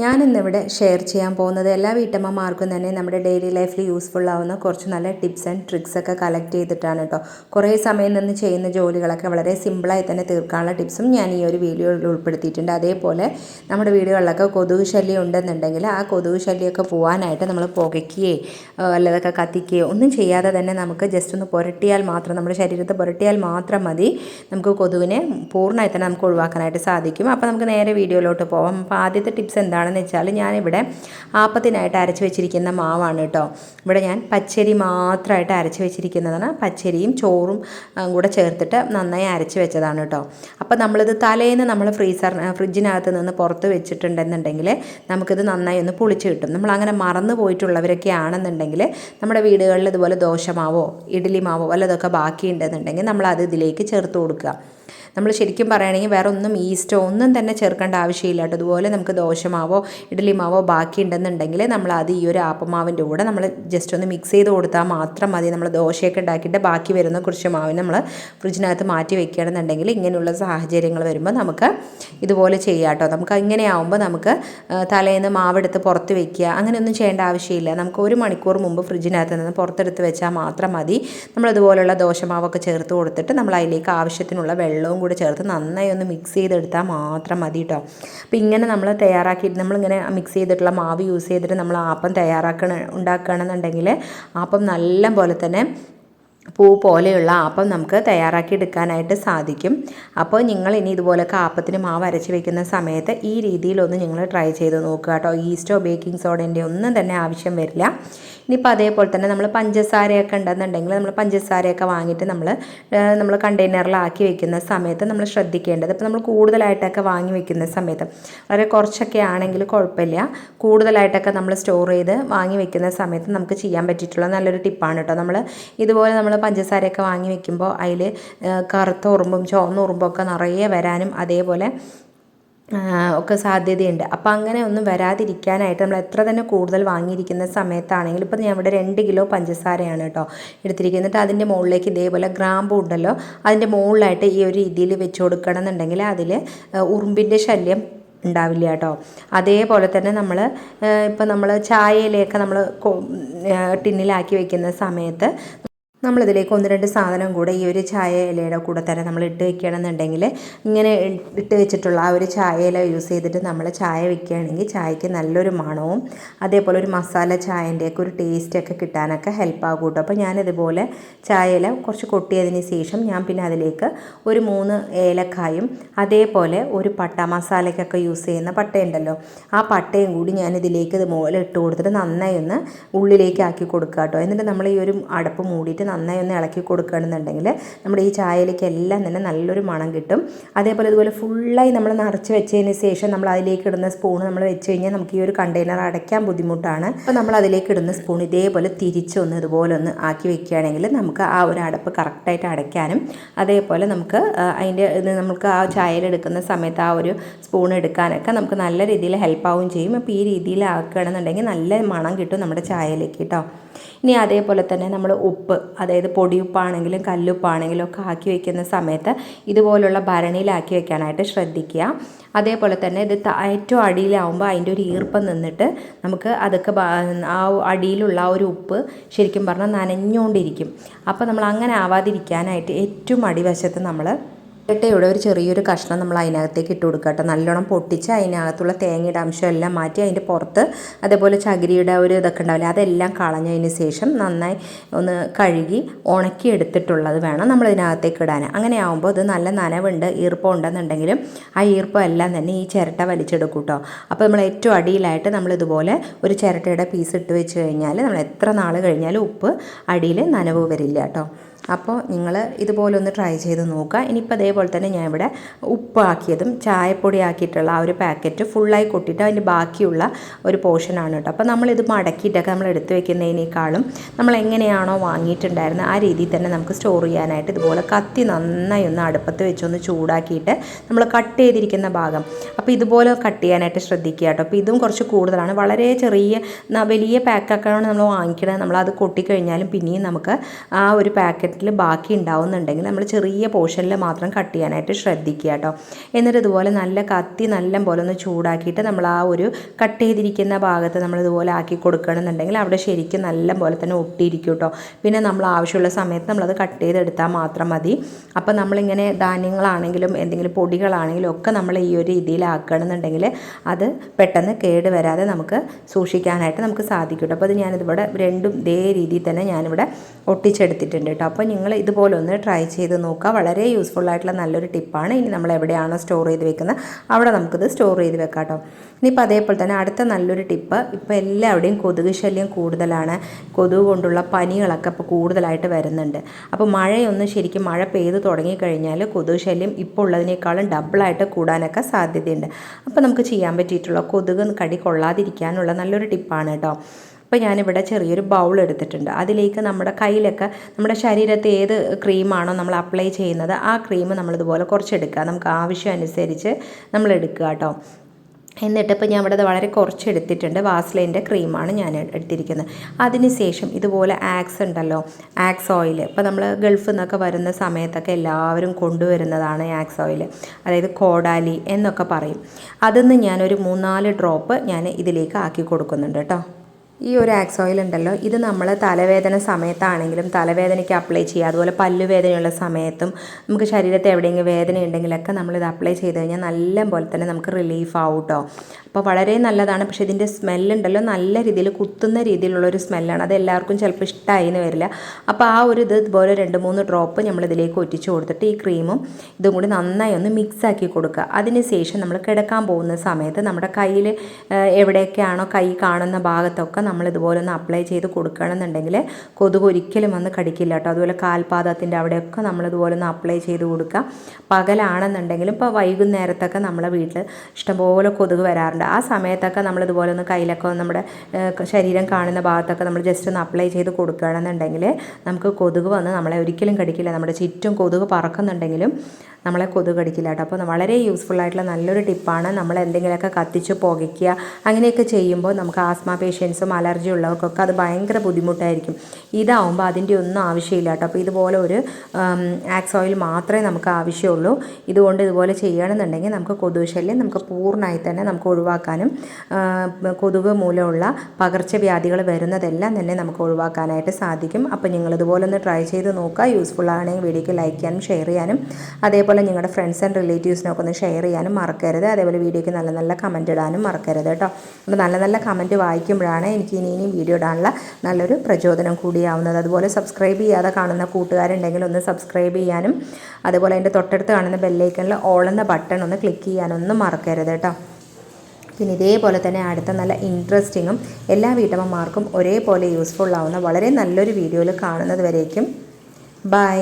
ഞാനിന്നിവിടെ ഷെയർ ചെയ്യാൻ പോകുന്നത് എല്ലാ വീട്ടമ്മമാർക്കും തന്നെ നമ്മുടെ ഡെയിലി ലൈഫിൽ യൂസ്ഫുൾ ആവുന്ന കുറച്ച് നല്ല ടിപ്സ് ആൻഡ് ട്രിക്സ് ഒക്കെ കളക്ട് ചെയ്തിട്ടാണ് കേട്ടോ കുറേ സമയം നിന്ന് ചെയ്യുന്ന ജോലികളൊക്കെ വളരെ സിമ്പിളായി തന്നെ തീർക്കാനുള്ള ടിപ്സും ഞാൻ ഈ ഒരു വീഡിയോയിൽ ഉൾപ്പെടുത്തിയിട്ടുണ്ട്. അതേപോലെ നമ്മുടെ വീടുകളിലൊക്കെ കൊതുക് ശല്യം ഉണ്ടെന്നുണ്ടെങ്കിൽ ആ കൊതുക് ശല്യമൊക്കെ പോകാനായിട്ട് നമ്മൾ പുകയ്ക്കുകയോ അല്ലതൊക്കെ കത്തിക്കുകയോ ഒന്നും ചെയ്യാതെ തന്നെ നമുക്ക് ജസ്റ്റ് ഒന്ന് പുരട്ടിയാൽ മാത്രം നമ്മുടെ ശരീരത്തെ പുരട്ടിയാൽ മാത്രം മതി. നമുക്ക് കൊതുകിനെ പൂർണമായി തന്നെ നമുക്ക് ഒഴിവാക്കാനായിട്ട് സാധിക്കും. അപ്പോൾ നമുക്ക് നേരെ വീഡിയോയിലോട്ട് പോവാം. അപ്പോൾ ആദ്യത്തെ ടിപ്സ് എന്താണ്? എന്താണെന്ന് വെച്ചാൽ ഞാനിവിടെ ആപ്പത്തിനായിട്ട് അരച്ച് വെച്ചിരിക്കുന്ന മാവാണ് കേട്ടോ. ഇവിടെ ഞാൻ പച്ചരി മാത്രമായിട്ട് അരച്ച് വെച്ചിരിക്കുന്നതാണ്. പച്ചരിയും ചോറും കൂടെ ചേർത്തിട്ട് നന്നായി അരച്ച് വെച്ചതാണ് കേട്ടോ. അപ്പോൾ നമ്മളിത് തലേന്ന് നമ്മൾ ഫ്രീസർ ഫ്രിഡ്ജിനകത്ത് നിന്ന് പുറത്ത് വെച്ചിട്ടുണ്ടെന്നുണ്ടെങ്കിൽ നമുക്കിത് നന്നായി ഒന്ന് പുളിച്ച് കിട്ടും. നമ്മൾ അങ്ങനെ മറന്നു പോയിട്ടുള്ളവരൊക്കെ ആണെന്നുണ്ടെങ്കിൽ നമ്മുടെ വീടുകളിൽ ഇതുപോലെ ദോശമാവോ ഇഡ്ഡലി മാവോ വല്ലതൊക്കെ ബാക്കിയുണ്ടെന്നുണ്ടെങ്കിൽ നമ്മൾ അത് ഇതിലേക്ക് ചേർത്ത് കൊടുക്കുക. നമ്മൾ ശരിക്കും പറയുകയാണെങ്കിൽ വേറെ ഒന്നും ഈസ്റ്റോ ഒന്നും തന്നെ ചേർക്കേണ്ട ആവശ്യമില്ല കേട്ടോ. അതുപോലെ നമുക്ക് ദോശമാവോ ഇഡ്ഡലി മാവോ ബാക്കി ഉണ്ടെന്നുണ്ടെങ്കിൽ നമ്മൾ അത് ഈ ഒരു ആപ്പമാവിന്റെ കൂടെ നമ്മൾ ജസ്റ്റ് ഒന്ന് മിക്സ് ചെയ്ത് കൊടുത്താൽ മാത്രം മതി. നമ്മൾ ദോശയൊക്കെ ഉണ്ടാക്കിയിട്ട് ബാക്കി വരുന്ന കുറച്ച് മാവിന് നമ്മൾ ഫ്രിഡ്ജിനകത്ത് മാറ്റി വെക്കുകയാണെന്നുണ്ടെങ്കിൽ ഇങ്ങനെയുള്ള സാഹചര്യങ്ങൾ വരുമ്പോൾ നമുക്ക് ഇതുപോലെ ചെയ്യാം കേട്ടോ. നമുക്ക് ഇങ്ങനെയാവുമ്പോൾ നമുക്ക് തലേന്ന് മാവെടുത്ത് പുറത്ത് വെക്കുക അങ്ങനെയൊന്നും ചെയ്യേണ്ട ആവശ്യമില്ല. നമുക്ക് ഒരു മണിക്കൂർ മുമ്പ് ഫ്രിഡ്ജിനകത്ത് നിന്ന് പുറത്തെടുത്ത് വെച്ചാൽ മാത്രം മതി. നമ്മൾ ഇതുപോലുള്ള ദോശമാവൊക്കെ ചേർത്ത് കൊടുത്തിട്ട് നമ്മൾ അതിലേക്ക് ആവശ്യത്തിനുള്ള വെള്ളവും കൂടി ചേർത്ത് നന്നായി ഒന്ന് മിക്സ് ചെയ്തെടുത്താൽ മാത്രം മതി കേട്ടോ അപ്പോൾ ഇങ്ങനെ നമ്മൾ തയ്യാറാക്കി നമ്മളിങ്ങനെ മിക്സ് ചെയ്തിട്ടുള്ള മാവ് യൂസ് ചെയ്തിട്ട് നമ്മൾ ആപ്പം തയ്യാറാക്കണ ഉണ്ടാക്കുകയാണെന്നുണ്ടെങ്കിൽ ആപ്പം നല്ല പോലെ തന്നെ പൂ പോലെയുള്ള ആപ്പം നമുക്ക് തയ്യാറാക്കി എടുക്കാനായിട്ട് സാധിക്കും. അപ്പോൾ നിങ്ങൾ ഇനി ഇതുപോലെ ആപ്പത്തിന് മാവ് അരച്ച് വെക്കുന്ന സമയത്ത് ഈ രീതിയിലൊന്ന് നിങ്ങൾ ട്രൈ ചെയ്ത് നോക്കുക കേട്ടോ. ഈസ്റ്റോ ബേക്കിംഗ് സോഡന്റെ ഒന്നും തന്നെ ആവശ്യം വരില്ല. ഇനിയിപ്പോൾ അതേപോലെ തന്നെ നമ്മൾ പഞ്ചസാരയൊക്കെ ഉണ്ടെന്നുണ്ടെങ്കിൽ നമ്മൾ പഞ്ചസാരയൊക്കെ വാങ്ങിയിട്ട് നമ്മൾ നമ്മൾ കണ്ടെയ്നറിലാക്കി വെക്കുന്ന സമയത്ത് നമ്മൾ ശ്രദ്ധിക്കേണ്ടത്. ഇപ്പോൾ നമ്മൾ കൂടുതലായിട്ടൊക്കെ വാങ്ങി വെക്കുന്ന സമയത്ത് വളരെ കുറച്ചൊക്കെ ആണെങ്കിൽ കുഴപ്പമില്ല. കൂടുതലായിട്ടൊക്കെ നമ്മൾ സ്റ്റോർ ചെയ്ത് വാങ്ങി വെക്കുന്ന സമയത്ത് നമുക്ക് ചെയ്യാൻ പറ്റിയിട്ടുള്ള നല്ലൊരു ടിപ്പാണ് കേട്ടോ. നമ്മൾ ഇതുപോലെ നമ്മൾ പഞ്ചസാരയൊക്കെ വാങ്ങി വെക്കുമ്പോൾ അതിൽ കറുത്ത ഉറുമ്പും ചുവന്ന ഉറുമ്പൊക്കെ നിറയെ വരാനും അതേപോലെ ഒക്കെ സാധ്യതയുണ്ട്. അപ്പോൾ അങ്ങനെ ഒന്നും വരാതിരിക്കാനായിട്ട് നമ്മൾ എത്ര തന്നെ കൂടുതൽ വാങ്ങിയിരിക്കുന്ന സമയത്താണെങ്കിൽ ഇപ്പോൾ ഞാൻ ഇവിടെ രണ്ട് കിലോ പഞ്ചസാരയാണ് കേട്ടോ എടുത്തിരിക്കുന്നത്. അതിന്റെ മുകളിലേക്ക് ഇതേപോലെ ഗ്രാമ്പു ഉണ്ടല്ലോ അതിന്റെ മുകളിലായിട്ട് ഈ ഒരു രീതിയിൽ വെച്ച് കൊടുക്കണം എന്നുണ്ടെങ്കിൽ അതിൽ ഉറുമ്പിന്റെ ശല്യം ഉണ്ടാവില്ല കേട്ടോ. അതേപോലെ തന്നെ നമ്മൾ ഇപ്പോൾ നമ്മൾ ചായയിലേക്ക് നമ്മൾ ടിന്നിലാക്കി വെക്കുന്ന സമയത്ത് നമ്മളിതിലേക്ക് ഒന്ന് രണ്ട് സാധനം കൂടെ ഈ ഒരു ചായ ഇലയുടെ കൂടെ തന്നെ നമ്മൾ ഇട്ട് വെക്കുകയാണെന്നുണ്ടെങ്കിൽ ഇങ്ങനെ ഇട്ട് വെച്ചിട്ടുള്ള ആ ഒരു ചായ ഇല യൂസ് ചെയ്തിട്ട് നമ്മൾ ചായ വെക്കുകയാണെങ്കിൽ ചായക്ക് നല്ലൊരു മണവും അതേപോലെ ഒരു മസാല ചായന്റെയൊക്കെ ഒരു ടേസ്റ്റൊക്കെ കിട്ടാനൊക്കെ ഹെൽപ്പ് ആകും കേട്ടോ അപ്പോൾ ഞാനിതുപോലെ ചായ ഇല കുറച്ച് കൊട്ടിയതിന് ശേഷം ഞാൻ പിന്നെ അതിലേക്ക് ഒരു മൂന്ന് ഏലക്കായും അതേപോലെ ഒരു പട്ട മസാലയ്ക്കൊക്കെ യൂസ് ചെയ്യുന്ന പട്ടയുണ്ടല്ലോ ആ പട്ടയും കൂടി ഞാനിതിലേക്ക് ഇതുപോലെ ഇട്ട് കൊടുത്തിട്ട് നന്നായി ഒന്ന് ഉള്ളിലേക്ക് ആക്കി കൊടുക്കുക കേട്ടോ എന്നിട്ട് നമ്മൾ ഈ ഒരു അടപ്പ് മൂടിയിട്ട് നന്നായി ഒന്ന് ഇളക്കി കൊടുക്കുകയാണെന്നുണ്ടെങ്കിൽ നമ്മുടെ ഈ ചായയിലേക്ക് എല്ലാം തന്നെ നല്ലൊരു മണം കിട്ടും. അതേപോലെ ഇതുപോലെ ഫുള്ളായി നമ്മൾ നിറച്ച് വെച്ചതിന് ശേഷം നമ്മൾ അതിലേക്ക് ഇടുന്ന സ്പൂൺ നമ്മൾ വെച്ച് കഴിഞ്ഞാൽ നമുക്ക് ഈ ഒരു കണ്ടെയ്നർ അടയ്ക്കാൻ ബുദ്ധിമുട്ടാണ്. അപ്പോൾ നമ്മൾ അതിലേക്ക് ഇടുന്ന സ്പൂൺ ഇതേപോലെ തിരിച്ചൊന്ന് ഇതുപോലെ ഒന്ന് ആക്കി വെക്കുകയാണെങ്കിൽ നമുക്ക് ആ ഒരു അടപ്പ് കറക്റ്റായിട്ട് അടയ്ക്കാനും അതേപോലെ നമുക്ക് അതിന്റെ ഇത് നമുക്ക് ആ ചായയിൽ എടുക്കുന്ന സമയത്ത് ആ ഒരു സ്പൂൺ എടുക്കാനൊക്കെ നമുക്ക് നല്ല രീതിയിൽ ഹെൽപ്പാവും ചെയ്യും. അപ്പോൾ ഈ രീതിയിൽ ആക്കുകയാണെന്നുണ്ടെങ്കിൽ നല്ല മണം കിട്ടും നമ്മുടെ ചായയിലേക്ക് കേട്ടോ ഇനി അതേപോലെ തന്നെ നമ്മൾ ഉപ്പ് അതായത് പൊടിയുപ്പാണെങ്കിലും കല്ലുപ്പാണെങ്കിലും ഒക്കെ ആക്കി വയ്ക്കുന്ന സമയത്ത് ഇതുപോലുള്ള ഭരണിയിലാക്കി വെക്കാനായിട്ട് ശ്രദ്ധിക്കുക. അതേപോലെ തന്നെ ഇത് ഏറ്റവും അടിയിലാവുമ്പോൾ അതിന്റെ ഒരു ഈർപ്പം നിന്നിട്ട് നമുക്ക് അതൊക്കെ ആ അടിയിലുള്ള ആ ഒരു ഉപ്പ് ശരിക്കും പറഞ്ഞാൽ നനഞ്ഞുകൊണ്ടിരിക്കും. അപ്പോൾ നമ്മൾ അങ്ങനെ ആവാതിരിക്കാനായിട്ട് ഏറ്റവും അടിവശത്ത് നമ്മൾ ഇട്ടയുടെ ഒരു ചെറിയൊരു കഷ്ണം നമ്മൾ അതിനകത്തേക്ക് ഇട്ട് കൊടുക്കുക കേട്ടോ. നല്ലോണം പൊട്ടിച്ച് അതിനകത്തുള്ള തേങ്ങയുടെ അംശം എല്ലാം മാറ്റി അതിന്റെ പുറത്ത് അതേപോലെ ചകിരിയുടെ ഒരു ഇതൊക്കെ ഉണ്ടാവില്ല അതെല്ലാം കളഞ്ഞതിന് ശേഷം നന്നായി ഒന്ന് കഴുകി ഉണക്കി എടുത്തിട്ടുള്ളത് വേണം നമ്മൾ ഇതിനകത്തേക്ക് ഇടാൻ. അങ്ങനെ ആകുമ്പോൾ ഇത് നല്ല നനവുണ്ട് ഈർപ്പം ഉണ്ടെന്നുണ്ടെങ്കിലും ആ ഈർപ്പം എല്ലാം തന്നെ ഈ ചിരട്ട വലിച്ചെടുക്കും കേട്ടോ. അപ്പോൾ നമ്മൾ ഏറ്റവും അടിയിലായിട്ട് നമ്മൾ ഇതുപോലെ ഒരു ചിരട്ടയുടെ പീസ് ഇട്ട് വെച്ച് കഴിഞ്ഞാൽ നമ്മൾ എത്ര നാൾ കഴിഞ്ഞാലും ഉപ്പ് അടിയിൽ നനവ് വരില്ല കേട്ടോ. അപ്പോൾ നിങ്ങൾ ഇതുപോലെ ഒന്ന് ട്രൈ ചെയ്ത് നോക്കുക. ഇനിയിപ്പോൾ അതേപോലെ തന്നെ ഞാൻ ഇവിടെ ഉപ്പാക്കിയതും ചായപ്പൊടി ആക്കിയിട്ടുള്ള ആ ഒരു പാക്കറ്റ് ഫുള്ളായി കൊട്ടിയിട്ട് അതിന്റെ ബാക്കിയുള്ള ഒരു പോർഷനാണ് കേട്ടോ. അപ്പോൾ നമ്മളിത് മടക്കിയിട്ടൊക്കെ നമ്മൾ എടുത്തു വെക്കുന്നതിനേക്കാളും നമ്മൾ എങ്ങനെയാണോ വാങ്ങിയിട്ടുണ്ടായിരുന്നത് ആ രീതിയിൽ തന്നെ നമുക്ക് സ്റ്റോർ ചെയ്യാനായിട്ട് ഇതുപോലെ കത്തി നന്നായി ഒന്ന് അടുപ്പത്ത് വെച്ചൊന്ന് ചൂടാക്കിയിട്ട് നമ്മൾ കട്ട് ചെയ്തിരിക്കുന്ന ഭാഗം. അപ്പോൾ ഇതുപോലെ കട്ട് ചെയ്യാനായിട്ട് ശ്രദ്ധിക്കുക കേട്ടോ. അപ്പോൾ ഇതും കുറച്ച് കൂടുതലാണ്. വളരെ ചെറിയ വലിയ പാക്കൊക്കെയാണ് നമ്മൾ വാങ്ങിക്കണത്. നമ്മളത് കൊട്ടിക്കഴിഞ്ഞാലും പിന്നെയും നമുക്ക് ആ ഒരു പാക്കറ്റ് പാക്കറ്റിൽ ബാക്കി ഉണ്ടാവുന്നുണ്ടെങ്കിൽ നമ്മൾ ചെറിയ പോർഷനിൽ മാത്രം കട്ട് ചെയ്യാനായിട്ട് ശ്രദ്ധിക്കുക കേട്ടോ. എന്നിട്ട് ഇതുപോലെ നല്ല കത്തി നല്ല പോലെ ഒന്ന് ചൂടാക്കിയിട്ട് നമ്മൾ ആ ഒരു കട്ട് ചെയ്തിരിക്കുന്ന ഭാഗത്ത് നമ്മൾ ഇതുപോലെ ആക്കി കൊടുക്കണമെന്നുണ്ടെങ്കിൽ അവിടെ ശരിക്കും നല്ല പോലെ തന്നെ ഒട്ടിയിരിക്കും കേട്ടോ. പിന്നെ നമ്മൾ ആവശ്യമുള്ള സമയത്ത് നമ്മളത് കട്ട് ചെയ്തെടുത്താൽ മാത്രം മതി. അപ്പോൾ നമ്മളിങ്ങനെ ധാന്യങ്ങളാണെങ്കിലും എന്തെങ്കിലും പൊടികളാണെങ്കിലും ഒക്കെ നമ്മൾ ഈ ഒരു രീതിയിലാക്കണമെന്നുണ്ടെങ്കിൽ അത് പെട്ടെന്ന് കേട് വരാതെ നമുക്ക് സൂക്ഷിക്കാനായിട്ട് നമുക്ക് സാധിക്കും കേട്ടോ. അപ്പോൾ അത് ഞാനിതിവിടെ രണ്ടും ഇതേ രീതിയിൽ തന്നെ ഞാനിവിടെ ഒട്ടിച്ചെടുത്തിട്ടുണ്ട് കേട്ടോ. അപ്പോൾ നിങ്ങൾ ഇതുപോലെ ഒന്ന് ട്രൈ ചെയ്ത് നോക്കുക. വളരെ യൂസ്ഫുൾ ആയിട്ടുള്ള നല്ലൊരു ടിപ്പാണ് ഇനി നമ്മൾ എവിടെയാണോ സ്റ്റോർ ചെയ്ത് വെക്കുന്നത് അവിടെ നമുക്കിത് സ്റ്റോർ ചെയ്ത് വെക്കാം കേട്ടോ. ഇനിയിപ്പോൾ അതേപോലെ തന്നെ അടുത്ത നല്ലൊരു ടിപ്പ് ഇപ്പോൾ എല്ലാവിടെയും കൊതുക് ശല്യം കൂടുതലാണ്. കൊതുക് കൊണ്ടുള്ള പനികളൊക്കെ ഇപ്പോൾ കൂടുതലായിട്ട് വരുന്നുണ്ട്. അപ്പോൾ മഴയൊന്ന് ശരിക്കും മഴ പെയ്ത് തുടങ്ങിക്കഴിഞ്ഞാൽ കൊതുക് ശല്യം ഇപ്പോൾ ഉള്ളതിനേക്കാളും ഡബിളായിട്ട് കൂടാനൊക്കെ സാധ്യതയുണ്ട്. അപ്പോൾ നമുക്ക് ചെയ്യാൻ പറ്റിയിട്ടുള്ള കൊതുക് കടി കൊള്ളാതിരിക്കാനുള്ള നല്ലൊരു ടിപ്പാണ് കേട്ടോ. അപ്പോൾ ഞാനിവിടെ ചെറിയൊരു ബൗൾ എടുത്തിട്ടുണ്ട്. അതിലേക്ക് നമ്മുടെ കയ്യിലൊക്കെ നമ്മുടെ ശരീരത്തെ ഏത് ക്രീമാണോ നമ്മൾ അപ്ലൈ ചെയ്യുന്നത് ആ ക്രീം നമ്മളിതുപോലെ കുറച്ചെടുക്കുക. നമുക്ക് ആവശ്യം അനുസരിച്ച് നമ്മൾ എടുക്കുക കേട്ടോ. എന്നിട്ട് ഇപ്പോൾ ഞാൻ ഇവിടെ വളരെ കുറച്ച് എടുത്തിട്ടുണ്ട് വാസ്ലൈന്റെ ക്രീമാണ് ഞാൻ എടുത്തിരിക്കുന്നത്. അതിനുശേഷം ഇതുപോലെ ആക്സ് ഉണ്ടല്ലോ ആക്സ് ഓയിൽ ഇപ്പോൾ നമ്മൾ ഗൾഫിൽ നിന്നൊക്കെ വരുന്ന സമയത്തൊക്കെ എല്ലാവരും കൊണ്ടുവരുന്നതാണ് ആക്സ് ഓയിൽ അതായത് കോടാലി എന്നൊക്കെ പറയും. അതിൽ നിന്ന് ഞാനൊരു മൂന്നാൽ ഡ്രോപ്പ് ഞാൻ ഇതിലേക്ക് ആക്കി കൊടുക്കുന്നുണ്ട് കേട്ടോ. ഈ ഒരു ആക്സ് ഓയിൽ ഉണ്ടല്ലോ ഇത് നമ്മൾ തലവേദന സമയത്താണെങ്കിലും തലവേദനയ്ക്ക് അപ്ലൈ ചെയ്യുക അതുപോലെ പല്ലുവേദനയുള്ള സമയത്തും നമുക്ക് ശരീരത്തെ എവിടെയെങ്കിലും വേദന ഉണ്ടെങ്കിലൊക്കെ നമ്മളിത് അപ്ലൈ ചെയ്ത് കഴിഞ്ഞാൽ നല്ല പോലെ തന്നെ നമുക്ക് റിലീഫ് ആവും കേട്ടോ അപ്പോൾ വളരെ നല്ലതാണ്. പക്ഷേ ഇതിന്റെ സ്മെല്ലുണ്ടല്ലോ നല്ല രീതിയിൽ കുത്തുന്ന രീതിയിലുള്ള ഒരു സ്മെല്ലാണ് അത് എല്ലാവർക്കും ചിലപ്പോൾ ഇഷ്ടമായി എന്ന് വരില്ല. അപ്പോൾ ആ ഒരു ഇത് ഇതുപോലെ രണ്ട് മൂന്ന് ഡ്രോപ്പ് നമ്മൾ ഇതിലേക്ക് ഒറ്റിച്ച് കൊടുത്തിട്ട് ഈ ക്രീമും ഇതും കൂടി നന്നായി ഒന്ന് മിക്സ് ആക്കി കൊടുക്കുക. അതിന് ശേഷം നമ്മൾ കിടക്കാൻ പോകുന്ന സമയത്ത് നമ്മുടെ കയ്യിൽ എവിടെയൊക്കെയാണോ കൈ കാണുന്ന ഭാഗത്തൊക്കെ നമ്മൾ ഇതുപോലെ ഒന്ന് അപ്ലൈ ചെയ്ത് കൊടുക്കുകയാണെന്നുണ്ടെങ്കിൽ കൊതുക് ഒരിക്കലും വന്ന് കടിക്കില്ല കേട്ടോ. അതുപോലെ കാൽപാദത്തിന്റെ അവിടെയൊക്കെ നമ്മൾ ഇതുപോലെ ഒന്ന് അപ്ലൈ ചെയ്ത് കൊടുക്കുക. പകലാണെന്നുണ്ടെങ്കിലും ഇപ്പോൾ വൈകുന്നേരത്തൊക്കെ നമ്മളെ വീട്ടിൽ ഇഷ്ടംപോലെ കൊതുക് വരാറുണ്ട്. ആ സമയത്തൊക്കെ നമ്മൾ ഇതുപോലെ ഒന്ന് കയ്യിലൊക്കെ നമ്മുടെ ശരീരം കാണുന്ന ഭാഗത്തൊക്കെ നമ്മൾ ജസ്റ്റ് ഒന്ന് അപ്ലൈ ചെയ്ത് കൊടുക്കുകയാണെന്നുണ്ടെങ്കിൽ നമുക്ക് കൊതുക് വന്ന് നമ്മളെ ഒരിക്കലും കടിക്കില്ല. നമ്മുടെ ചുറ്റും കൊതുക് പറക്കുന്നുണ്ടെങ്കിലും നമ്മളെ കൊതുക് കടിക്കില്ല കേട്ടോ. അപ്പോൾ വളരെ യൂസ്ഫുൾ ആയിട്ടുള്ള നല്ലൊരു ടിപ്പാണ് നമ്മൾ എന്തെങ്കിലുമൊക്കെ കത്തിച്ച് പുകയ്ക്കുക. അങ്ങനെയൊക്കെ ചെയ്യുമ്പോൾ നമുക്ക് ആസ്മ പേഷ്യൻസും അലർജി ഉള്ളവർക്കൊക്കെ അത് ഭയങ്കര ബുദ്ധിമുട്ടായിരിക്കും. ഇതാവുമ്പോൾ അതിന്റെ ഒന്നും ആവശ്യമില്ല കേട്ടോ. അപ്പോൾ ഇതുപോലെ ഒരു ആക്സ് ഓയിൽ മാത്രമേ നമുക്ക് ആവശ്യമുള്ളൂ. ഇതുകൊണ്ട് ഇതുപോലെ ചെയ്യണമെന്നുണ്ടെങ്കിൽ നമുക്ക് കൊതുക് ശല്യം നമുക്ക് പൂർണമായി തന്നെ നമുക്ക് ഒഴിവാക്കാനും കൊതുക് മൂലമുള്ള പകർച്ചവ്യാധികൾ വരുന്നതെല്ലാം തന്നെ നമുക്ക് ഒഴിവാക്കാനായിട്ട് സാധിക്കും. അപ്പോൾ നിങ്ങൾ ഇതുപോലെ ഒന്ന് ട്രൈ ചെയ്ത് നോക്കുക. യൂസ്ഫുൾ ആണെങ്കിൽ വീഡിയോക്ക് ലൈക്ക് ചെയ്യാനും ഷെയർ ചെയ്യാനും അതേപോലെ നിങ്ങളുടെ ഫ്രണ്ട്സ് ആൻഡ് റിലേറ്റീവ്സിനൊക്കെ ഒന്ന് ഷെയർ ചെയ്യാനും മറക്കരുത്. അതേപോലെ വീഡിയോയ്ക്ക് നല്ല നല്ല കമന്റ് ഇടാനും മറക്കരുത് കേട്ടോ. അപ്പോൾ നല്ല നല്ല കമന്റ് വായിക്കുമ്പോഴാണ് എനിക്ക് ഇനി ഇനിയും വീഡിയോ ഇടാനുള്ള നല്ലൊരു പ്രചോദനം കൂടിയാവുന്നത്. അതുപോലെ സബ്സ്ക്രൈബ് ചെയ്യാതെ കാണുന്ന കൂട്ടുകാരുണ്ടെങ്കിൽ ഒന്ന് സബ്സ്ക്രൈബ് ചെയ്യാനും അതുപോലെ അതിന്റെ തൊട്ടടുത്ത് കാണുന്ന ബെല്ലൈക്കണിൽ എന്ന ബട്ടൺ ഒന്ന് ക്ലിക്ക് ചെയ്യാനൊന്നും മറക്കരുത് കേട്ടോ. പിന്നെ ഇതേപോലെ തന്നെ അടുത്ത നല്ല ഇൻട്രസ്റ്റിങ്ങും എല്ലാ വീട്ടമ്മമാർക്കും ഒരേപോലെ യൂസ്ഫുൾ ആവുന്ന വളരെ നല്ലൊരു വീഡിയോയിൽ കാണുന്നത് വരേക്കും. ബൈ